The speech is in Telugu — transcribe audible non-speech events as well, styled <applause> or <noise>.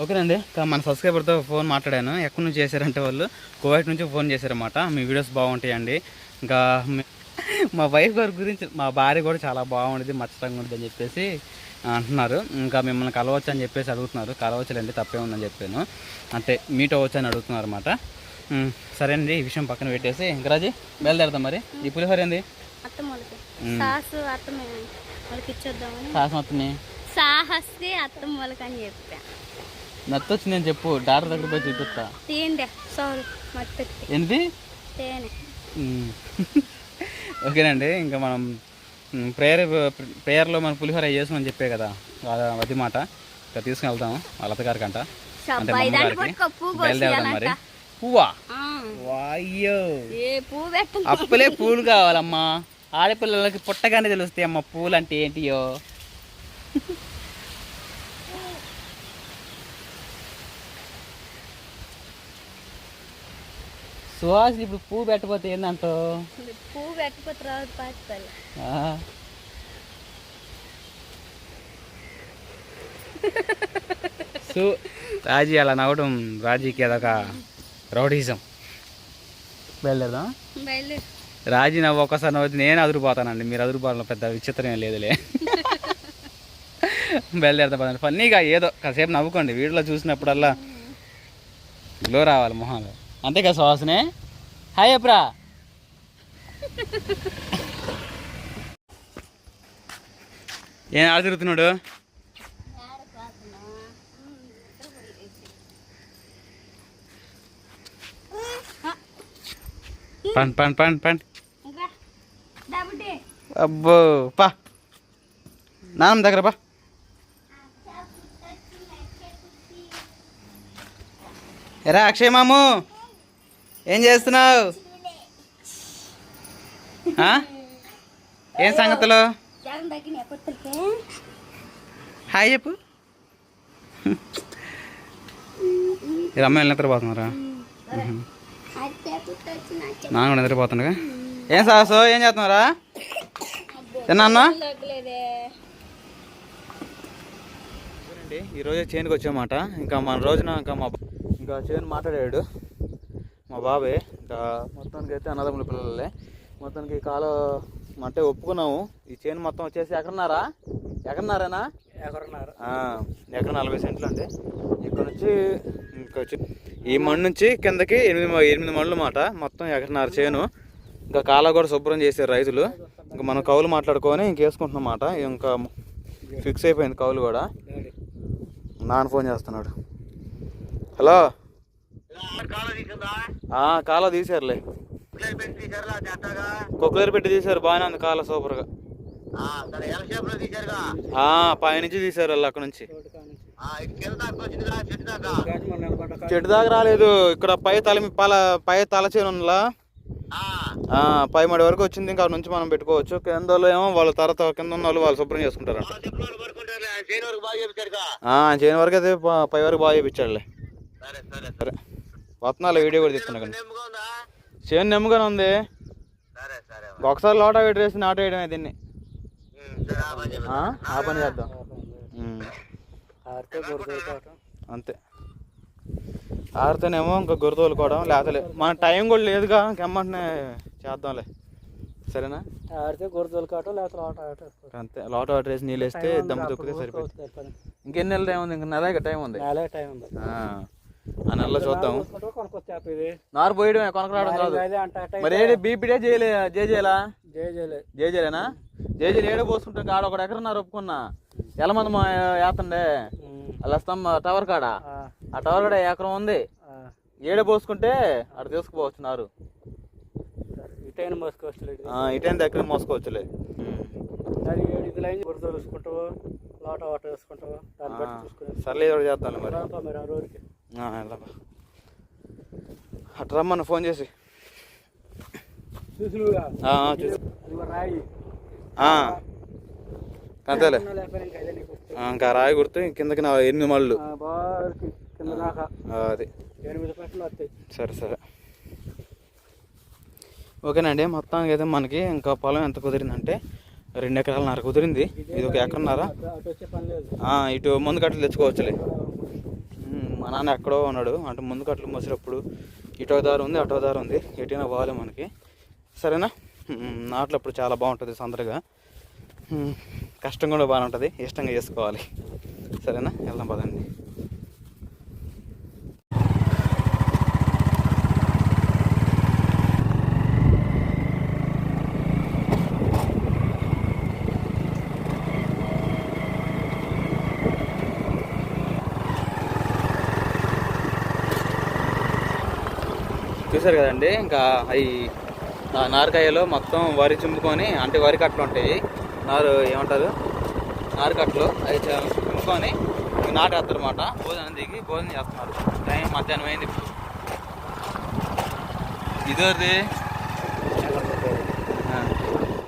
ఓకేనండి. ఇంకా మన సబ్స్క్రైబర్తో ఫోన్ మాట్లాడాను. ఎక్కడి నుంచి చేశారంటే వాళ్ళు? కువైట్ నుంచి ఫోన్ చేశారన్నమాట. మీ వీడియోస్ బాగుంటాయండి. ఇంకా మీ- వైఫ్ గారి గురించి మా భార్య కూడా చాలా బాగుండేది మచ్చతంగా ఉంటుంది అని చెప్పేసి అంటున్నారు. ఇంకా మిమ్మల్ని కలవచ్చు అని చెప్పేసి అడుగుతున్నారు. కలవచ్చులేండి తప్పే ఉందని చెప్పాను. అంటే మీట్ అవ్వచ్చు అని అడుగుతున్నారు అనమాట సరే అండి ఈ విషయం పక్కన పెట్టేసి. ఇంకరాజీ బయలుదేరదాం మరి. ఈ పులిహోర ఏంది? సాసు సాహస్కి అత్త మొలక అని చెప్పా. నచ్చొచ్చింది అని చెప్పు. డాక్టర్ దగ్గర పోయి చూపిస్తా. సారీ ఏంటి తేనె. <laughs> ఓకేనండి ఇంకా మనం ప్రేయర్ ప్రేయర్లో మనం పులిహోర చేసుమని చెప్పే కదా అది మాట. ఇంకా తీసుకుని వెళ్తాము వాళ్ళ అత్తగారికి అంట బయలుదేరదాం మరి. పువ్వా? పెట్ట అప్పులే పూలు కావాలమ్మా. ఆడపిల్లలకి పుట్టగానే తెలుస్తాయి అమ్మ పూలు అంటే ఏంటియో. సుహాస్ ఇప్పుడు పువ్వు పెట్టకపోతే ఏందంటో పువ్వు పెట్టకపోతే రాదు పాచిపల్లి ఆ. సో రాజీ అలా నవ్వడం రాజీకి అదొక రౌడీజం. బయలుదేరదాం. బయలుదేరి. రాజీ నవ్వు ఒక్కసారి నవ్వుతుంది నేను అదురుపోతానండి. మీరు అదురుపోవడంలో పెద్ద విచిత్రం ఏం లేదులే. బయలుదేరతా పదండి. ఫన్నీగా ఏదో కాసేపు నవ్వుకోండి. వీడియోలో చూసినప్పుడల్లా గ్లో రావాలి మొహాలు. అంతే కదా సుహాసనే? హాయ్ అప్రా. ఏం ఆడ తిరుగుతున్నాడు? పండి పండి పండి పండి అబ్బో పా. నాన్నమ్మ దగ్గర పా. ఎరా అక్షయ్ మాము. ఏం చేస్తున్నావు? ఏం సంగతులు? హాయ్ చెప్పు. ఇది అమ్మాయి నిద్రపోతున్నారా? నాన్న కూడా నిద్రపోతుండగా ఏం సాహసు? ఏం చేస్తున్నారా తిన్నా తగ్గలేదే ఈరోజు చేనుకి వచ్చామాట ఇంకా మన రోజున ఇంకా మా ఇంకా చేను మాట్లాడాడు. మా బాబాయ్ ఇంకా మొత్తానికి అయితే అన్నదమ్ముల పిల్లలే. మొత్తానికి కాలు అంటే ఒప్పుకున్నాము. ఈ చేను మొత్తం వచ్చేసి ఎక్కడున్నారా ఎక్కడున్నారేనా ఎకరన్నర. ఆ, ఎకరం నలభై సెంట్లు అండి. ఇక్కడ నుంచి ఇంకా ఈ మಣ್ಣు నుంచి కిందకి ఎనిమిది ఎనిమిది మళ్ళు మాట. మొత్తం ఎకరన్నర చేను ఇంకా కాల కూడా శుభ్రం చేశారు రైతులు. ఇంకా మనం కౌలు మాట్లాడుకొని ఇంకేసుకుంటున్నాం మాట. ఇంకా ఫిక్స్ అయిపోయింది కౌలు కూడా. నాన్న ఫోన్ చేస్తున్నాడు. హలో? ఆ, కాలువ తీసారులే కొక్కులేరు పెట్టి తీశారు బాగానే ఉంది కాలువ సూపర్గా. ఆ, పైనుంచి తీశారు వాళ్ళు అక్కడ నుంచి. చెట్టు దాకా? రాలేదు ఇక్కడ పై తల పల పై తల చేనులా పై మడి వరకు వచ్చింది ఇంకా నుంచి మనం పెట్టుకోవచ్చు. కింద ఏమో వాళ్ళ తర్వాత కింద ఉన్న వాళ్ళు వాళ్ళు శుభ్రం చేసుకుంటారంట ఆ, చేను వరకు అయితే ప- పై వరకు బాగా చేయించాడులే సరే. వస్తున్నాలే వీడియో కూడా తీస్తున్నా కానీ. చేను నెమ్మగానే ఉంది. ఒకసారి లోట పెట్టి వేసి నాట వేయడమే దీన్ని. ఆ? ఆ? పని చేద్దాం. అంతే. ఆరితేనేమో ఇంకా గుర్తోలుకోవడం లేకపోతే మన టైం కూడా లేదుగా ఇంకెమ్మంటనే చేద్దాంలే. సరేనా? ఆడితే గుర్తుకోవటం లేకపోతే ఆట ఆట అంతే. లోట వాటర్ వేసి నీళ్ళు వేస్తే దమ్ము తొక్కితే సరిపోతుంది. ఇంకెన్ని నెలలు టైం ఉంది? ఇంకా నెల టైం ఉంది. నేలే టైం ఉంది. ఆ. నెలలో చూద్దాం. నారు పోయడమే కొనకరావడం కాదు. మరి ఏడు బీపీడే చేయలే జేజేలా? జయ జయలే జేజేలేనా? జేజేలు ఏడే పోసుకుంటాం కాడ ఒకటి ఎకరన్నారు ఒప్పుకున్నా. ఎలా మంది మా ఏతండే అలా స్తంభ టవర్ కాడ. ఆ. టవర్ కాడ ఎకరం ఉంది? ఏడే పోసుకుంటే అక్కడ తీసుకుపోవచ్చు నారు. ఇటైన మోసుకోవచ్చు ఆ, ఇటైన దగ్గర మోసుకోవచ్చులే. ఏడు లైన్ చూసుకుంటావు లోట వాట వేసుకుంటావు దాన్ని బట్టి చూసుకుని సర్లే ఏదో ఒకటి చేద్దాం మరి. రాపా మరి ఆ రోజుకి. వెళ్దాం. అటు రమ్మన్న ఫోన్ చేసి. అంతేలే. ఇంకా రాయి గుర్తు కిందకి నా ఎనిమిది మళ్ళు. అది. సరే సరే. ఓకేనండి మొత్తానికి అయితే మనకి ఇంకా పొలం ఎంత కుదిరిందంటే రెండు ఎకరాలన్నర కుదిరింది. ఇది ఒక ఎకరన్నర. ఇటు ముందు గట్టలు తెచ్చుకోవచ్చులే. మా నాన్న ఎక్కడో ఉన్నాడు. అంటే ముందు కట్లు మోసేటప్పుడు ఇటో దారి ఉంది అటో దారి ఉంది. ఎటైనా పోవాలి మనకి. సరేనా? నాట్లు అప్పుడు చాలా బాగుంటుంది సందరగా కష్టం కూడా బాగానే ఉంటుంది ఇష్టంగా చేసుకోవాలి. సరేనా? వెళ్దాం పదండి. చూసారు కదండి ఇంకా అవి నారకాయలో మొత్తం వరి చింపుకొని అంటే వరి కట్టలు ఉంటాయి నారు ఏమంటారు? నారు కట్టలు అవి చుంపుకొని చింపుకొని నాటేస్తారు అనమాట భోజనం దిగి భోజనం చేస్తున్నారు. టైం మధ్యాహ్నం అయింది ఇప్పుడు. ఇదోది